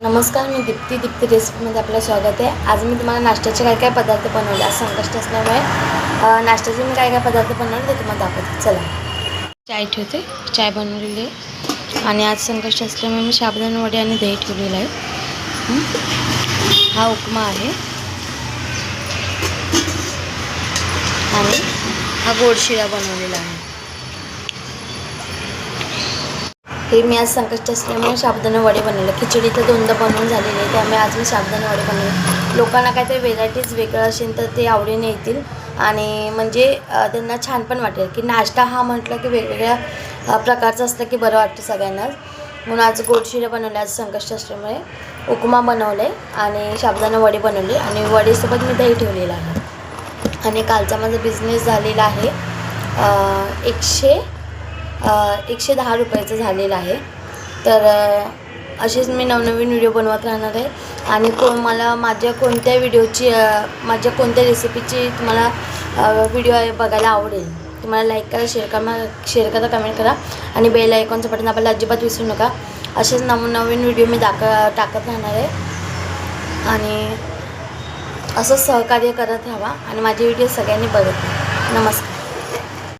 नमस्कार मी दीप्ती. दीप्ती रेसिपीमध्ये आपलं स्वागत आहे. आज मी तुम्हाला नाश्त्याचे काय काय पदार्थ बनवले आज संकष्ट असल्यामुळे नाश्त्याचे मी काय काय पदार्थ बनवले ते तुम्हाला दाखवते. चला. चाय ठेवते. चाय बनवलेली आहे. आणि आज संकष्ट असल्यामुळे मी शाबदान वडे आणि दही ठेवलेलं आहे. हा उपमा आहे. आणि हा गोडशिरा बनवलेला आहे. हे मी आज संकष्ट असल्यामुळे साबुदाणा वडे बनवले. खिचडी तर दोनदा बनवून झालेली आहे त्यामुळे आज मी साबुदाणा वडे बनवले. लोकांना काहीतरी व्हेरायटीज वेगळं असेल तर ते आवडीने येतील. आणि म्हणजे त्यांना छान पण वाटेल की नाश्ता हा म्हटलं की वेगवेगळ्या प्रकारचा प्रकारचं की बरं वाटतं सगळ्यांनाच. म्हणून आज गोडशिरा बनवले आज संकष्ट असल्यामुळे. उपमा बनवले आणि साबुदाणा वडे बनवले आणि वडेसोबत मी दही ठेवलेलं आहे. आणि कालचा माझा बिझनेस झालेला आहे एकशे एकशे दहा रुपयाचं झालेलं आहे. तर असेच मी नवनवीन व्हिडिओ बनवत राहणार आहे. आणि को मला माझ्या कोणत्या व्हिडिओची माझ्या कोणत्या रेसिपीची तुम्हाला व्हिडिओ बघायला आवडेल तुम्हाला लाईक करा शेअर करा शेअर करा कमेंट करा आणि बेल आयकॉनचं बटन आपल्याला अजिबात विसरू नका. असेच नवनवीन व्हिडिओ मी दाख टाकत राहणार आहे. आणि असं सहकार्य करत राहावा आणि माझे व्हिडिओ सगळ्यांनी बघत नमस्कार.